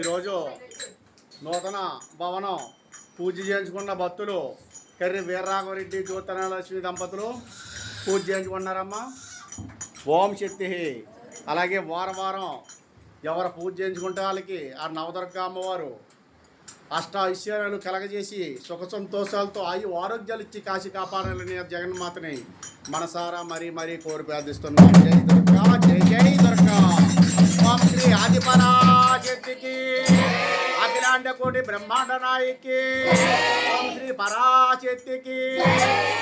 ఈరోజు నూతన భవనం పూజ చేయించుకున్న భక్తులు కర్రి వీరరాఘవరెడ్డి జ్యోతనలక్ష్మి దంపతులు పూజ చేయించుకున్నారమ్మా. ఓం శక్తి. అలాగే వారం వారం ఎవరు పూజ చేయించుకుంటే వాళ్ళకి ఆ నవదుర్గ అమ్మవారు అష్ట ఐశ్వర్యాలు కలగజేసి సుఖ సంతోషాలతో ఆయు ఆరోగ్యాలు ఇచ్చి కాశీ కాపాడాలని ఆ జగన్మాతని మనసారా మరీ మరీ కోరి ప్రార్థిస్తున్నాం. జై దుర్గా జై జై దుర్గా. అఖిలాండ కోటి బ్రహ్మాండ నాయకి. ఓం శ్రీ పరాశక్తికి.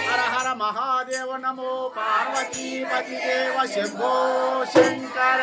హర హర మహాదేవ నమో. పార్వతీపతి దేవ శంభో శంకర.